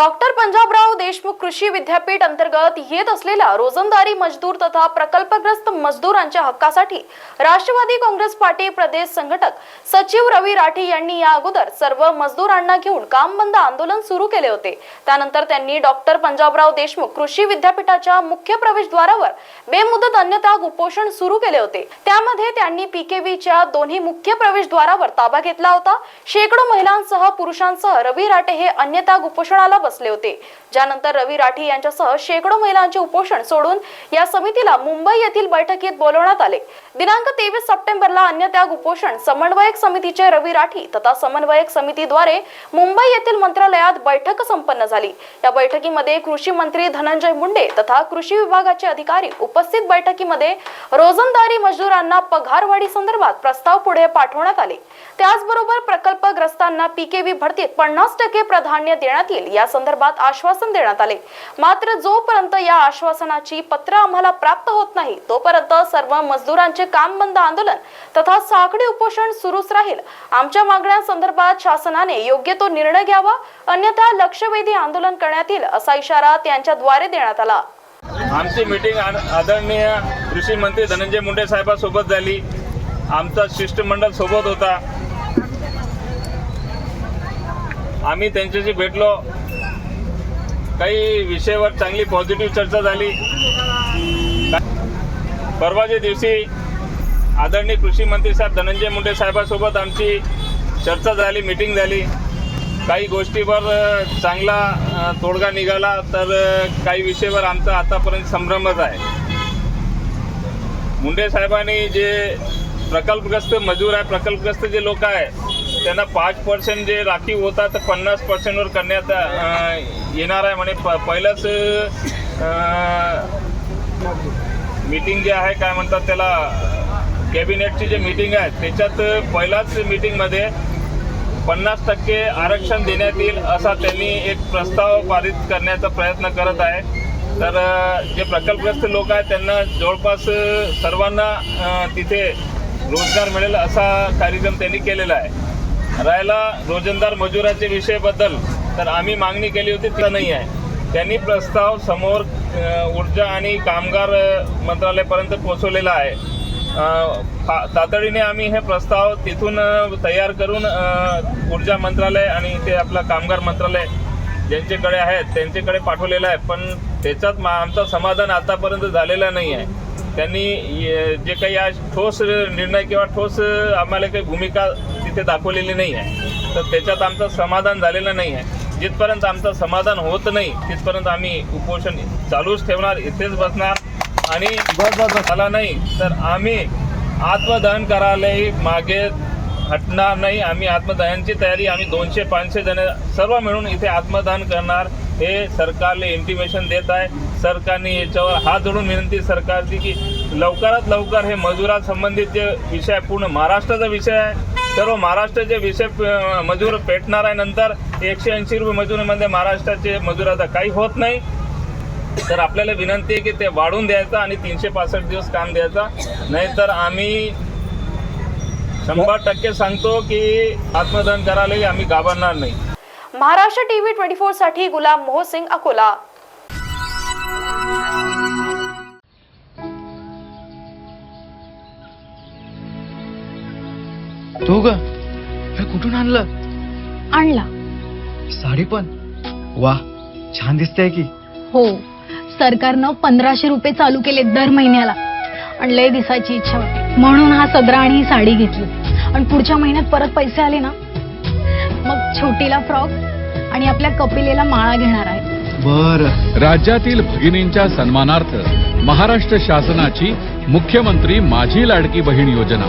Doctor Panjabrao Deshmukh कृषी विद्यापीठ अंतर्गत येत असलेल्या रोजंदारी मजदूर तथा प्रकल्पग्रस्त मजदूरांच्या हक्कासाठी राष्ट्रवादी काँग्रेस पार्टी प्रदेश संघटक सचिव रवी राठी यांनी या अगोदर सर्व मजदूरांना घेऊन काम बंद आंदोलन सुरू केले होते. त्यानंतर त्यांनी डॉक्टर पंजाबराव देशमुख कृषी विद्यापीठाच्या मुख्य प्रवेशद्वारावर बेमुदत अन्यथा उपोषण सुरू केले होते. त्यामध्ये त्यांनी पीकेव्हीच्या दोन्ही मुख्य प्रवेशद्वारावर ताबा घेतला होता. शेकडो महिलांसह पुरुषांसह रवी राठे हे अन्यथा उपोषणाला बसले होते. ज्यानंतर रवी राठी यांच्यासह शेकडो महिलांचे उपोषण सोडून या समितीला मुंबई येथील बैठकीत बोलवण्यात आले. दिनांक तेवीस सप्टेंबरला अन्यत्याग उपोषण समन्वयक समितीचे रवी राठी तथा समन्वयक समितीद्वारे मुंबई येथील मंत्रालयात बैठक संपन्न झाली. या बैठकीमध्ये कृषी मंत्री धनंजय मुंडे तथा कृषी विभागाचे अधिकारी उपस्थित बैठकीमध्ये रोजंदारी मजुरांना पगारवाढी संदर्भात प्रस्ताव पुढे पाठवण्यात आले. त्याचबरोबर प्रकल्पग्रस्तांना पीकेवी भरतीत पन्नास टक्के प्राधान्य देण्यात येईल या संदर्भात आश्वासन देण्यात आले. मात्र जोपर्यंत या आश्वासनाची पत्र आम्हाला प्राप्त होत नाही तोपर्यंत सर्व मजदुरांचे काम बंद आंदोलन तथा साखळी उपोषण सुरूच राहील. आमच्या मागण्यांसंदर्भात शासनाने योग्य तो निर्णय घ्यावा अन्यथा लक्षवेधी आंदोलन करण्यात येईल असा इशारा त्यांच्याद्वारे देण्यात आला. आमची मीटिंग आदरणीय कृषी मंत्री धनंजय मुंडे साहेबांसोबत झाली. आमचा शिष्टमंडळ सोबत होता. आम्ही त्यांच्याशी भेटलो. काही विषयावर चांगली पॉझिटिव्ह चर्चा झाली. परवाच्या दिवशी आदरणीय कृषी मंत्री साहेब धनंजय मुंडे साहेबांसोबत आमची चर्चा झाली मीटिंग झाली. काही गोष्टीवर चांगला तोडगा निघाला तर काही विषयावर आमचा आतापर्यंत संभ्रमच आहे. मुंडे साहेबांनी जे प्रकल्पग्रस्त मजूर आहे प्रकल्पग्रस्त जे लोक आहे त्यांना पाच पर्सेंट जे राखीव होता तर पन्नास पर्सेंटवर करण्यात येणार आहे म्हणे. प पहिलंच मीटिंग जे आहे काय म्हणतात त्याला कॅबिनेटची जे मीटिंग आहे त्याच्यात पहिल्याच मीटिंगमध्ये पन्नास टक्के आरक्षण देण्यात येईल असा त्यांनी एक प्रस्ताव पारित करण्याचा प्रयत्न करत आहे. तर जे प्रकल्पग्रस्त लोक आहेत त्यांना जवळपास सर्वांना तिथे रोजगार मिळेल असा कार्यक्रम त्यांनी केलेला आहे. राहिला रोजंदार मजुराच्या विषयाबद्दल तर आम्ही मागणी केली होती तिला नाही आहे. त्यांनी प्रस्ताव समोर ऊर्जा आणि कामगार मंत्रालयापर्यंत पोहोचवलेला आहे. फा- तातडीने आम्ही हे प्रस्ताव तिथून तयार करून ऊर्जा मंत्रालय आणि ते आपलं कामगार मंत्रालय ज्यांच्याकडे आहेत त्यांच्याकडे पाठवलेलं आहे पण त्याच्यात मा आमचं समाधान आतापर्यंत झालेलं नाही आहे. त्यांनी जे काही आज ठोस निर्णय किंवा ठोस आम्हाला काही भूमिका तिथे दाखवलेली नाही आहे. तर त्याच्यात आमचं समाधान झालेलं नाही आहे. जिथपर्यंत आमचं समाधान होत नाही तिथपर्यंत आम्ही उपोषण चालूच ठेवणार इथेच बसणार. आणि झाला नाही तर आम्ही आत्मदहन करायलाही मागे हटणार नाही. आम्ही आत्मदहनची तयारी आम्ही दोनशे पाचशे जण सर्व मिळून इथे आत्मदहन करणार हे सरकारला इंटिमेशन देत आहे. सरकारने याच्यावर हात जोडून विनंती सरकारची की लवकरात लवकर हे मजुरा संबंधित जे विषय पूर्ण महाराष्ट्राचा विषय आहे. सर्व महाराष्ट्राचे विषय मजूर पेटणार आहे. नंतर एकशे ऐंशी रुपये मजुरीमध्ये महाराष्ट्राचे मजुराचा काही होत नाही. तर आपल्याला विनंती आहे की ते वाढवून द्यायचं आणि तीनशे पासष्ट दिवस काम द्यायचं. नाहीतर आम्ही शंभर टक्के सांगतो की आत्मदहन करायलाही आम्ही घाबरणार नाही. महाराष्ट्र टीव्ही ट्वेंटी फोरसाठी गुलाम मोहसिंग अकोला. तू ग हे कुठून आणलं? आणला. साडी पण? वा छान दिसतेय की. हो सरकारनं पंधराशे रुपये चालू केले दर महिन्याला. आणि लय दिसायची इच्छा होती. म्हणून हा सदरा आणि ही साडी घेतली. आणि पुढच्या महिन्यात परत पैसे आले ना मग छोटीला फ्रॉक आणि आपल्या कपिलेला माळा घेणार आहे. बर. राज्यातील भगिनींच्या सन्मानार्थ महाराष्ट्र शासनाची मुख्यमंत्री माझी लाडकी बहीण योजना.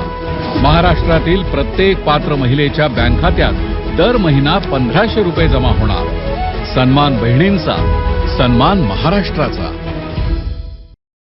महाराष्ट्रातील प्रत्येक पात्र महिलेच्या बँक खात्यात दर महिना पंधराशे रुपये जमा होणार. सन्मान बहिणींचा सन्मान महाराष्ट्राचा.